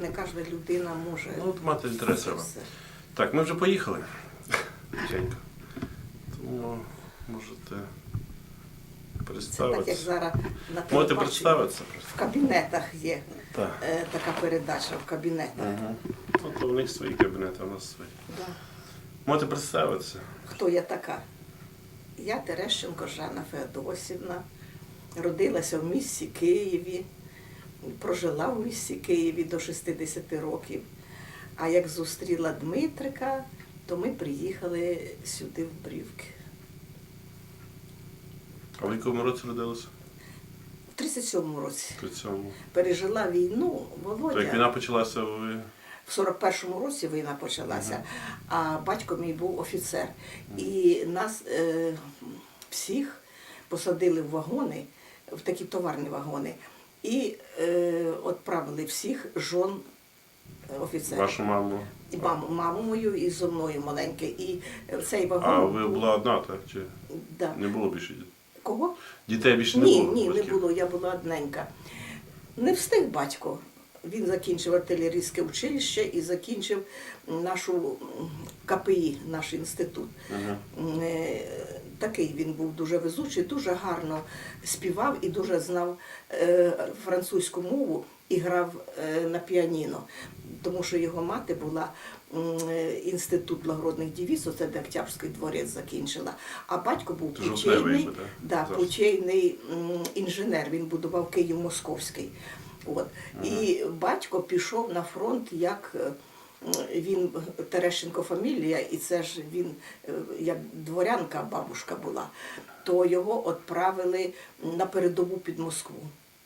не кожна людина може. Ну, от мати все. Так, ми вже поїхали. Женька. Тому можете Це так, як представитися. зараз на Можете представитися В кабінетах є Так. е, така передача в кабінетах. Угу. Ну, то в них свої кабінети, у нас свої. Да. Можете представитися. Хто я така? Я Терещенко Жанна Феодосівна, родилася в місті Києві, прожила в місті Києві до 60 років. А як зустріла Дмитрика, то ми приїхали сюди в Брівки. А в якому році родилися? В 37-му році При цьому. пережила війну, То як війна почалася, ви В 41-му році війна почалася, а батько мій був офіцер. І нас е, всіх посадили в вагони, в такі товарні вагони, і е, відправили всіх жон офіцерів. вашу маму. І маму, маму мою і зо мною маленьке. І е, цей вагон. А ви була одна, так? Чи Да. не було більше дітей? Кого? Дітей більше не Ні, було? ні, не було, я була одненька. Не встиг батько. Він закінчив артилерійське училище і закінчив нашу КПІ, наш інститут. Ага. Такий він був дуже везучий, дуже гарно співав і дуже знав е, французьку мову і грав е, на піаніно. Тому що його мати була е, інститут благородних дівіць, оце де Октябрський дворець закінчила. А батько був так? да, Зараз. інженер. Він будував Київ Московський. От. І батько пішов на фронт як. Е, Він Терещенко фамілія, і це ж він е, як дворянка бабушка була, то його відправили на передову під Москву.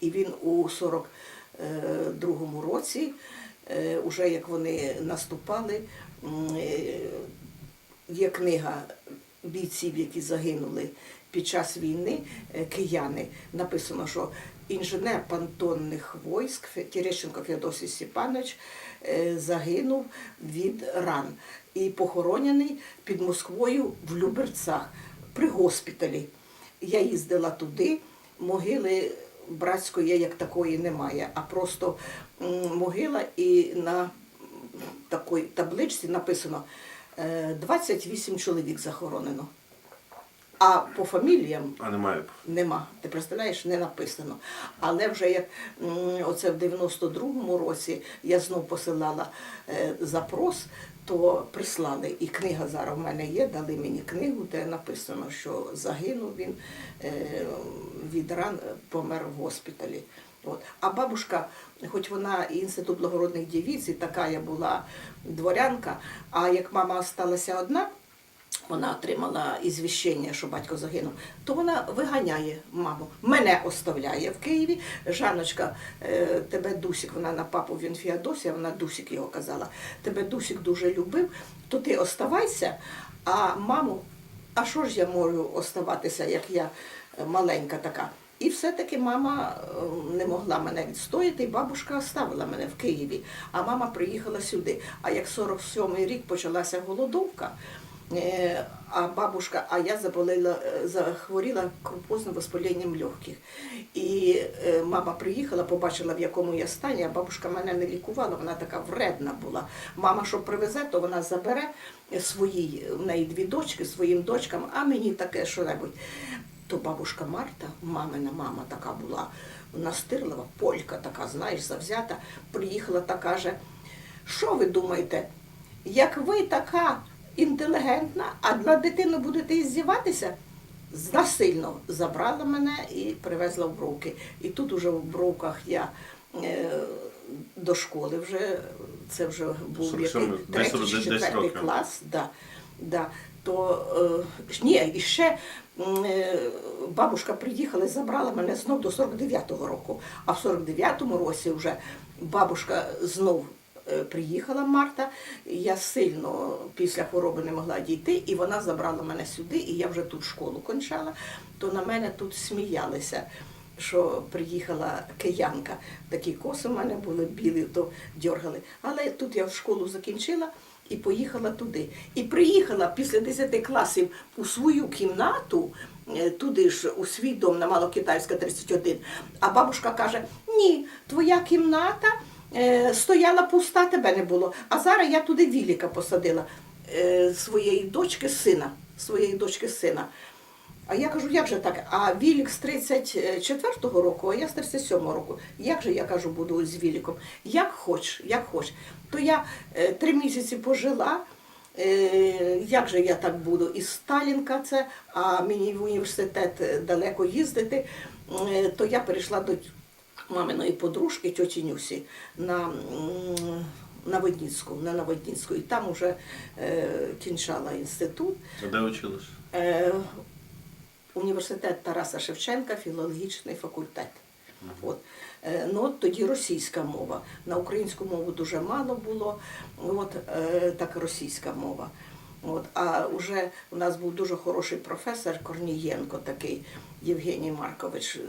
І він у 42-му році, е, уже як вони наступали, е, є книга бійців, які загинули під час війни, е, кияни. Написано, що інженер понтонних військ Фе- Терещенко Феодосій Степанович е, загинув від ран і похоронений під Москвою в Люберцях при госпіталі. Я їздила туди, могили братської як такої немає, а просто могила і на такій табличці написано е, 28 чоловік захоронено. А по фаміліям А немає. нема. Ти представляєш, не написано. Але вже як оце в 92-му році я знов посилала е, запрос, то прислали. І книга зараз в мене є, дали мені книгу, де написано, що загинув він е, від ран, помер в госпіталі. От. А бабушка, хоч вона інститут благородних дівіць, і така я була дворянка, а як мама сталася одна, вона отримала ізвіщення, що батько загинув, то вона виганяє маму. Мене оставляє в Києві. Жанночка, е, тебе Дусік, вона на папу він Феодосія, вона Дусік його казала. Тебе Дусік дуже любив, то ти оставайся, а маму, а що ж я можу оставатися, як я е, маленька така. І все-таки мама е, не могла мене відстояти, і бабушка оставила мене в Києві. А мама приїхала сюди. А як 47-й рік почалася голодовка, А бабушка, а я заболела, е, захворіла крупозним воспаленням легких. І е, мама приїхала, побачила, в якому я стані, а бабушка мене не лікувала, вона така вредна була. Мама, що привезе, то вона забере свої, в неї дві дочки, своїм дочкам, а мені таке що-небудь. То бабушка Марта, мамина мама така була настирлива, полька така, знаєш, завзята, приїхала та каже, що ви думаєте, як ви така інтелігентна, а на дитину будете іздіватися? Насильно забрала мене і привезла в Бровки. І тут уже в Бровках я е, до школи вже, це вже був який, третій чи четвертий клас. Да, да. То е, ні, і ще е, бабушка приїхала і забрала мене знов до 49-го року. А в 49-му році вже бабушка знов приїхала Марта. Я сильно після хвороби не могла дійти, і вона забрала мене сюди, і я вже тут школу кончала, то на мене тут сміялися. Що приїхала киянка, такі коси в мене були білі, то дьоргали. Але тут я в школу закінчила і поїхала туди. І приїхала після 10 класів у свою кімнату, е, туди ж у свій дом на Малокитайська 31. А бабушка каже: ні, твоя кімната е, стояла пуста, тебе не було. А зараз я туди Віліка посадила е, своєї дочки сина. Своєї дочки сина. А я кажу, як же так? А Вілік з 34-го року, а я з 37-го року. Як же я кажу, буду з Віліком? Як хоч, як хоч. То я е, три місяці пожила. Е, як же я так буду? Із Сталінка це, а мені в університет е, далеко їздити, е, то я перейшла до маминої подружки тьоті Нюсі на, м, на Водніцьку, на Наводніцьку. І там вже е, кінчала інститут. А де учились? Е, університет Тараса Шевченка, філологічний факультет. От. Е, ну, от тоді російська мова. На українську мову дуже мало було, от, е, так російська мова. От. А вже у нас був дуже хороший професор Корнієнко, такий Євгеній Маркович, е,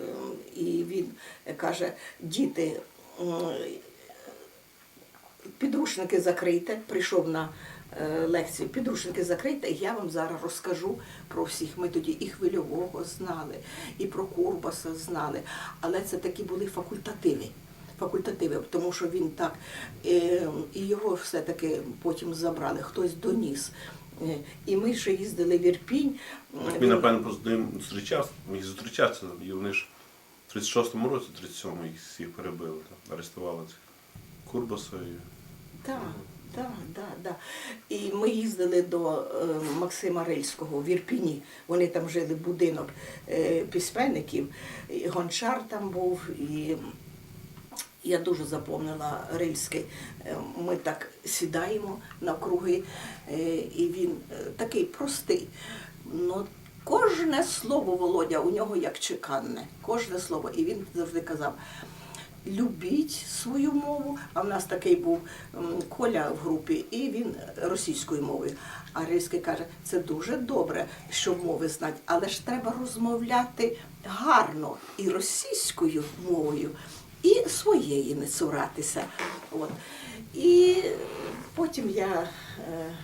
і він каже, діти, підручники закрийте, прийшов на е, лекцію, підручники закрийте, і я вам зараз розкажу про всіх. Ми тоді і хвильового знали, і про Курбаса знали, але це такі були факультативи. Факультативи, тому що він так, е, і його все-таки потім забрали, хтось доніс. Е, І ми ще їздили в Ірпінь. Він, напевно, просто ним зустрічався, міг зустрічатися, і вони ж в 36-му році, 37-му їх всіх перебили, там, арестували цих Курбаса і. Так, так, так, так. І ми їздили до е, Максима Рильського в Ірпіні. Вони там жили будинок е, письменників. І Гончар там був, і я дуже запомнила Рильський. Е, Ми так сідаємо навкруги, е, і він е, такий простий. Ну, кожне слово Володя у нього як чеканне, кожне слово. І він завжди казав. Любіть свою мову, а в нас такий був Коля в групі, і він російською мовою. А Рильський каже, це дуже добре, що мови знати, але ж треба розмовляти гарно і російською мовою, і своєї не цуратися. От. І потім я е,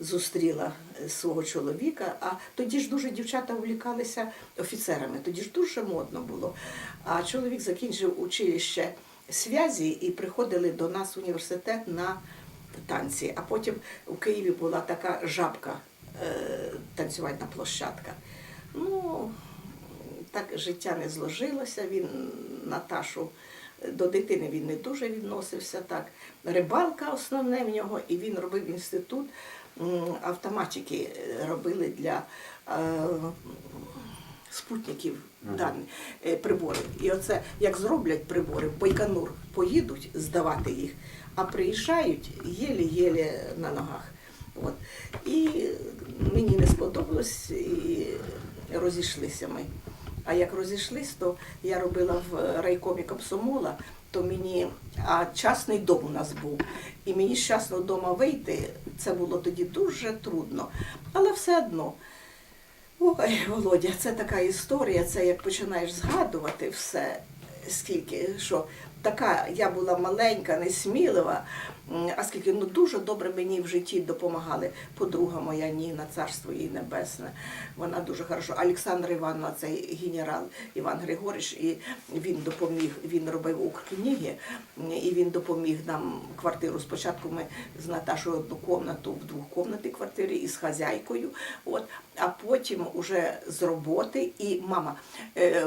зустріла свого чоловіка, а тоді ж дуже дівчата увлікалися офіцерами, тоді ж дуже модно було. А чоловік закінчив училище зв'язі і приходили до нас в університет на танці. А потім у Києві була така жабка, е, танцювальна площадка. Ну, так життя не зложилося. Він Наташу до дитини він не дуже відносився так. Рибалка основне в нього, і він робив інститут автоматики е, робили для е, спутників дані, е, прибори. І оце як зроблять прибори, в Байконур поїдуть здавати їх, а приїжджають єлі-єлі на ногах. От. І мені не сподобалось, і розійшлися ми. А як розійшлись, то я робила в райкомі комсомола, то мені, а частний дом у нас був. І мені з частного дому вийти, це було тоді дуже трудно. Але все одно. Ой, Володя, це така історія, це як починаєш згадувати все, скільки, що така я була маленька, несмілива, а скільки ну дуже добре мені в житті допомагали. Подруга моя Ніна, царство їй небесне. Вона дуже хорошо. Олександра Івановна, цей генерал Іван Григорич, і він допоміг, він робив Укркниги, м, і він допоміг нам квартиру. Спочатку ми з Наташою одну комнату в двохкомнатній квартирі із хазяйкою. От, а потім уже з роботи, і мама е,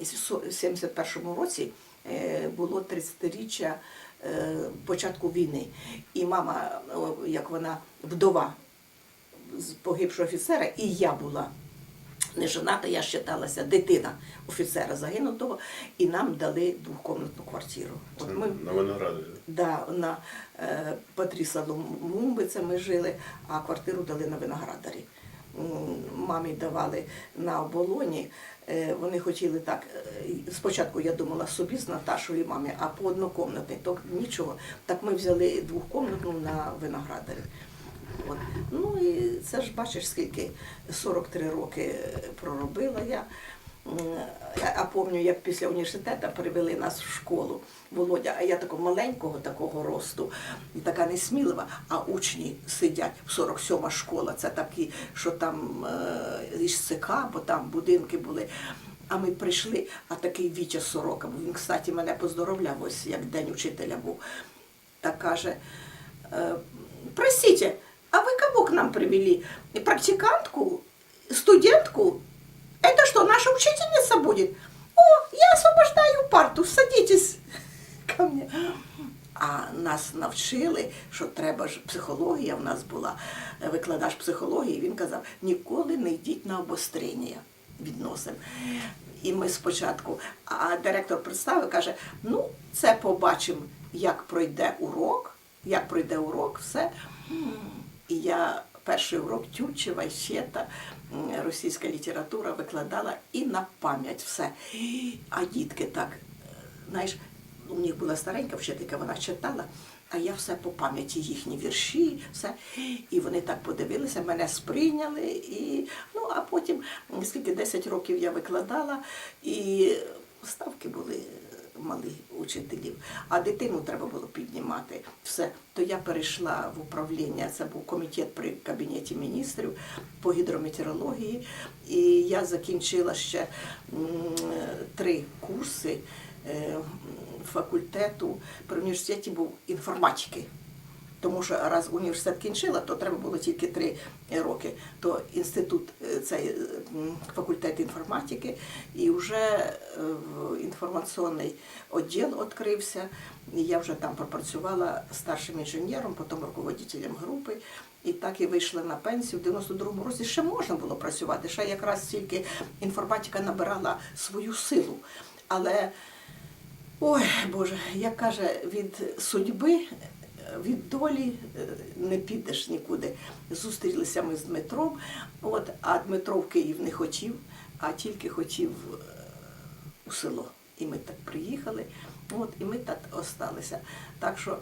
в 71-му році е, було 30-річчя е, початку війни. І мама, як вона вдова з погибшого офіцера, і я була не жената, я считалася дитина офіцера загинутого, і нам дали двохкомнатну квартиру. От ми На Виноградові. Да, на е, Патріса Лумумби це ми жили, а квартиру дали на виноградарі. Мамі давали на оболоні. Е, Вони хотіли так. е, Спочатку я думала собі з Наташою і мамі, а по однокомнатній, то нічого. Так ми взяли двохкомнатну на виноградарі. От. Ну і це ж бачиш, скільки 43 роки е, проробила я. А пам'ятаю, як після університету перевели нас в школу. Володя, а я такого маленького такого росту, така несмілива, а учні сидять 47 школа, це такі, що там е, із ЦК, бо там будинки були. А ми прийшли, а такий Вітя Сорока, він, кстати, мене поздоровляв, ось як день учителя був. Та каже, «Е, простите, а вы кого к нам привели? Практикантку? Студентку? Это что, наша учительница будет? О, я освобождаю парту, садитесь ко мне. А нас навчили, що треба ж психологія в нас була, викладач психології, він казав, ніколи не йдіть на обострення відносин. І ми спочатку, а директор представив, каже, ну, це побачимо, як пройде урок, як пройде урок, все. І я перший урок Тютчева, Щета, м, російська література викладала і на пам'ять все. А дітки так, знаєш, у них була старенька вчителька, вона читала, а я все по пам'яті їхні вірші, все. І вони так подивилися, мене сприйняли. І, ну, а потім, скільки 10 років я викладала, і ставки були мали учителів, а дитину треба було піднімати. Все. То я перейшла в управління, це був комітет при Кабінеті міністрів по гідрометеорології. І я закінчила ще три курси е, факультету. При університеті був інформатики. Тому що раз університет кінчила, то треба було тільки три роки. То інститут, е, цей е, факультет інформатики, і вже е, інформаційний відділ відкрився. І я вже там пропрацювала старшим інженером, потім руководителем групи. І так і вийшла на пенсію. В 92-му році ще можна було працювати. Ще якраз тільки інформатика набирала свою силу. Але Ой, Боже, як каже, від судьби, від долі е, не підеш нікуди. Зустрілися ми з Дмитром, от, а Дмитро в Київ не хотів, а тільки хотів е, у село. І ми так приїхали, от, і ми так осталися. Так що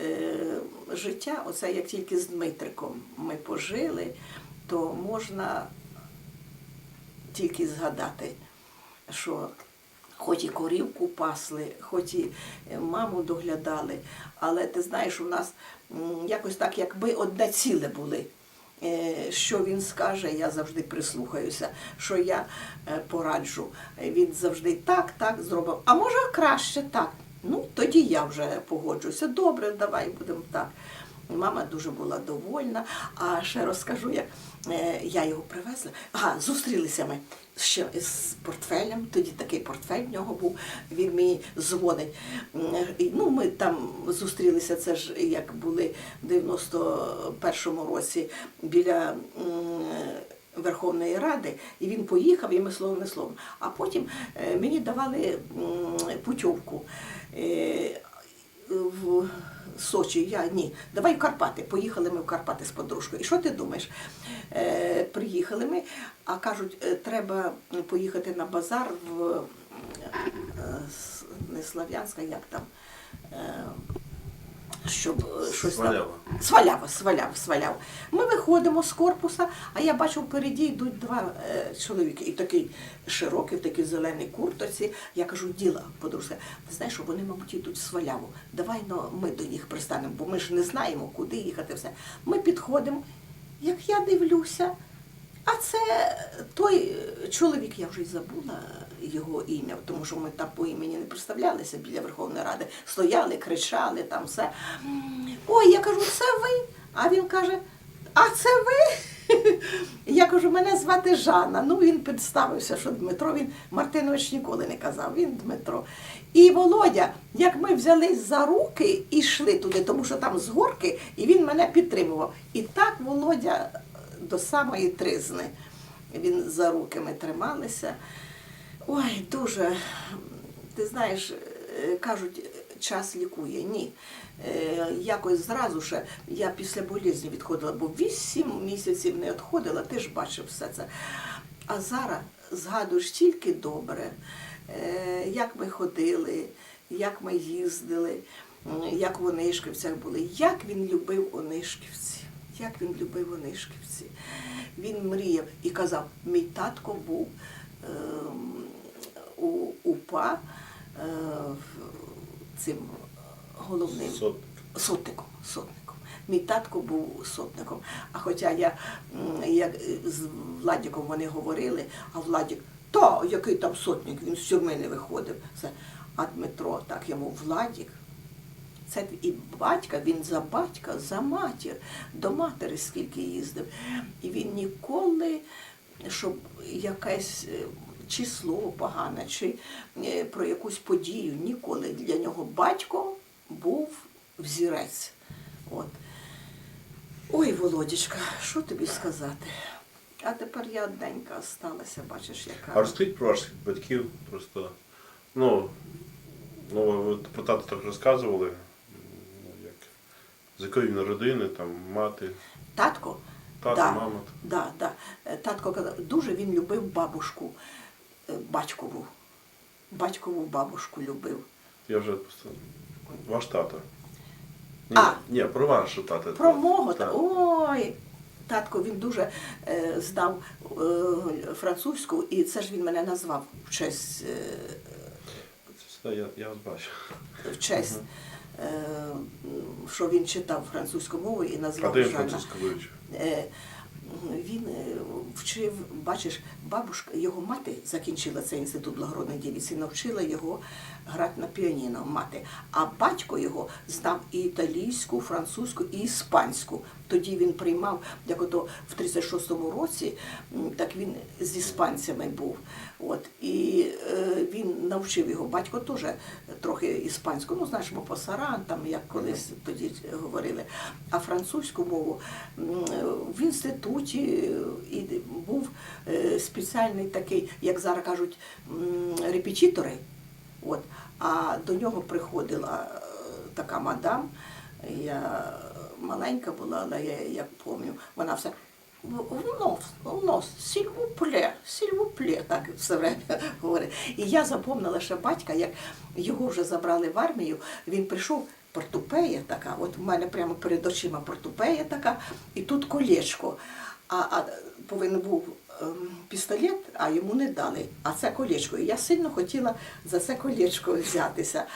е, життя, оце як тільки з Дмитриком ми пожили, то можна тільки згадати, що хоч і корівку пасли, хоч і е, маму доглядали, але ти знаєш, у нас якось так, якби одне ціле були. Е, Що він скаже, я завжди прислухаюся, що я е, пораджу. Він завжди так, так зробив. А може краще так. Ну, тоді я вже погоджуюся. Добре, давай будемо так. Мама дуже була довольна. А ще розкажу, як е, я його привезла. Ага, зустрілися ми ще з портфелем. Тоді такий портфель в нього був. Він мені дзвонить. Ну, ми там зустрілися, це ж як були в 91-му році біля. Верховної Ради, і він поїхав, і ми слово не словом. А потім е, мені давали путівку. Е, в Сочі, я ні, давай в Карпати. Поїхали ми в Карпати з подружкою. І що ти думаєш? Е, приїхали ми, а кажуть, е, треба поїхати на базар в е, не Слав'янська, як там. Е, щоб е, щось там. Свалява. Свалява, свалява, свалява. Ми виходимо з корпуса, а я бачу впереді йдуть два е, чоловіки. І такий широкий, в такій зеленій куртоці. Я кажу, діла, подружка, ти знаєш, вони, мабуть, йдуть в сваляву. Давай ну, ми до них пристанемо, бо ми ж не знаємо, куди їхати. Все. Ми підходимо. Як я дивлюся, а це той чоловік, я вже й забула його ім'я, тому що ми там по імені не представлялися біля Верховної Ради. Стояли, кричали, там все. Ой, я кажу, це ви. А він каже, а це ви? Я кажу, мене звати Жанна. Ну він представився, що Дмитро, він Мартинович ніколи не казав, він Дмитро. І Володя, як ми взялись за руки і йшли туди, тому що там з горки, і він мене підтримував. І так Володя до самої тризни. Він за руки ми трималися. Ой, дуже, ти знаєш, е, кажуть, час лікує. Ні. Е, Якось зразу ще я після болізні відходила, бо 8 місяців не відходила, ти ж бачив все це. А зараз згадуєш тільки добре, е, як ми ходили, як ми їздили, як в Онишківцях були, як він любив Онишківці. Як він любив Онишківці. Він мріяв і казав, мій татко був ем, у УПА е, цим головним Сотник. сотником. сотником. Мій татко був сотником. А хоча я як з Владіком вони говорили, а Владік, Та, який там сотник, він з тюрми не виходив. А Дмитро так йому Владік. Це і батька, він за батька, за матір, до матері скільки їздив. І він ніколи, щоб якесь е, число погане, чи е, про якусь подію, ніколи для нього батько був взірець. От. Ой, Володічка, що тобі сказати? А тепер я одненька сталася, бачиш, яка. А розкажіть про ваших батьків просто. Ну, ну ви про тата так розказували. З якої він родини, там мати, Татко? тато, Да. мама. Да, да. Е, Татко казав, дуже він любив бабушку, е, батькову. Батькову бабушку любив. Я вже. Ваш тато. Ні, А. ні, про вашу тата. Про мого та ой. Татко він дуже е, здав е, французьку, і це ж він мене назвав в честь, е, Це все, я, я вас бачу. в честь е, що він читав французьку мову і А назвав де він? Е, е, вчив, бачиш, бабушка, його мати закінчила цей інститут благородної дівіці, навчила його грати на піаніно, мати. А батько його знав і італійську, французьку, і іспанську. Тоді він приймав, як ото в 36-му році, так він з іспанцями був. От, і е, він навчив його. Батько теж трохи іспанську, ну знаєш, Мопасаран, там як колись тоді говорили. А французьку мову м, в інституті е, і був е, спеціальний такий, як зараз кажуть, репетитори. От. А до нього приходила е, така мадам, я маленька була, але я як пам'ятаю, вона все. В нос, в нос, сільвупле, сільвупле, так все время говорить. І я запомнила ще батька, як його вже забрали в армію, він прийшов, портупея така, от в мене прямо перед очима портупея така, і тут колечко. А, а повинен був ем, пістолет, а йому не дали. А це колечко. Я сильно хотіла за це колечко взятися.